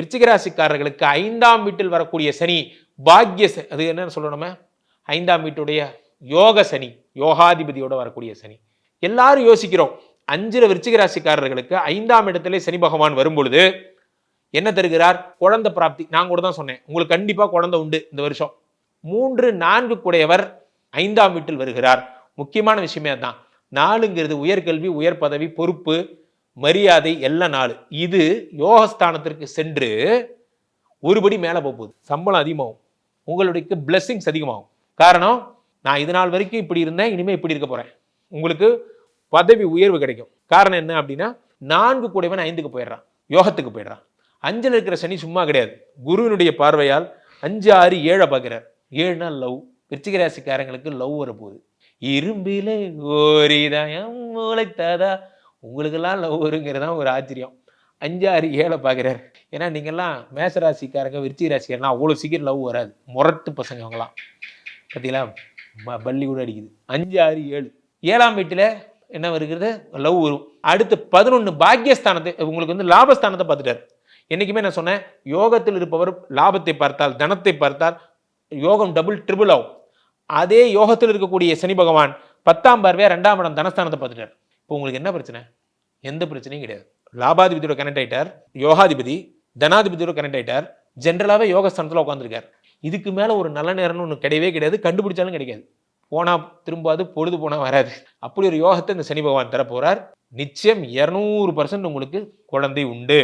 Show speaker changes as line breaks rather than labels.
விருச்சிகராசிக்காரர்களுக்கு ஐந்தாம் வீட்டில் வரக்கூடிய சனி பாக்ய ச- அது என்ன சொல்லணுமே ஐந்தாம் வீட்டுடைய யோக சனி யோகாதிபதியோட வரக்கூடிய சனி. எல்லாரும் யோசிக்கிறோம். அஞ்சில் விருச்சிகராசிக்காரர்களுக்கு ஐந்தாம் இடத்திலே சனி பகவான் வரும்பொழுது என்ன தருகிறார்? குழந்தை பிராப்தி. நான் கூட தான் சொன்னேன். உங்களுக்கு கண்டிப்பா குழந்தை உண்டு இந்த வருஷம். மூன்று நான்கு கூடையவர் ஐந்தாம் வீட்டில் வருகிறார். முக்கியமான விஷயமே அதுதான் நாலுங்கிறது உயர்கல்வி உயர் பதவி பொறுப்பு மரியாதை எல்லா நாள் இது யோகஸ்தானத்திற்கு சென்று ஒருபடி மேலே போகுது. சம்பளம் அதிகமாகும். உங்களுடைய பிளெஸ்ஸிங்ஸ் அதிகமாகும். காரணம் நான் இது நாள் வரைக்கும் இப்படி இருந்தேன் இனிமேல் இப்படி இருக்க போகிறேன் உங்களுக்கு பதவி உயர்வு கிடைக்கும். காரணம் என்ன அப்படின்னா நான்கு கூடவன் ஐந்துக்கு போயிடுறான். யோகத்துக்கு போயிடுறான். அஞ்சில் இருக்கிற சனி சும்மா கிடையாது. குருவினுடைய பார்வையால் அஞ்சு ஆறு ஏழை பார்க்குறார். ஏழு நாள் லவ். விருச்சிக ராசிக்காரங்களுக்கு லவ் வரப்போகுது. இரும்பிலே ஓரிதயம் முளைத்ததா உங்களுக்கெல்லாம் லவ் வருங்கிறதான் ஒரு ஆச்சரியம். அஞ்சு ஆறு ஏழை பார்க்குறாரு ஏன்னா நீங்கள்லாம் மேச ராசிக்காரங்க விருச்சி ராசிக்காரங்க அவ்வளோ சீக்கிரம் லவ் வராது. முரட்டு பசங்க அவங்களாம் பார்த்தீங்களா பள்ளி கூட அடிக்குது. அஞ்சு ஆறு ஏழு. ஏழாம் வீட்டில் என்ன வருகிறது? லவ் வரும். அடுத்து பதினொன்று பாக்கியஸ்தானத்தை உங்களுக்கு வந்து லாபஸ்தானத்தை பார்த்துட்டார். என்றைக்குமே நான் சொன்னேன் யோகத்தில் இருப்பவர் லாபத்தை பார்த்தால் தனத்தை பார்த்தால் யோகம் டபுள் ட்ரிபிள் ஆகும். அதே யோகத்தில் இருக்கக்கூடிய சனி பகவான் பத்தாம் பார்வையாக ரெண்டாம் இடம் தனஸ்தானத்தை பார்த்துட்டார். இப்போ உங்களுக்கு என்ன பிரச்சனை? எந்த பிரச்சனையும் கிடையாது. லாபாதிபதியோட கனெக்ட் ஆயிட்டார். யோகாதிபதி தனாதிபதியோட கனெக்ட் ஆயிட்டார். ஜென்ரலாகவே யோகஸ்தானத்தில் உட்காந்துருக்கார் இதுக்கு மேலே ஒரு நல்ல நேரம்னு ஒன்று கிடையவே கிடையாது. கண்டுபிடிச்சாலும் கிடைக்காது. போனால் திரும்பாது பொழுது போனால் வராது. அப்படி ஒரு யோகத்தை இந்த சனி பகவான் தரப்போகிறார் நிச்சயம் இரநூறு பர்சன்ட் உங்களுக்கு குழந்தை உண்டு.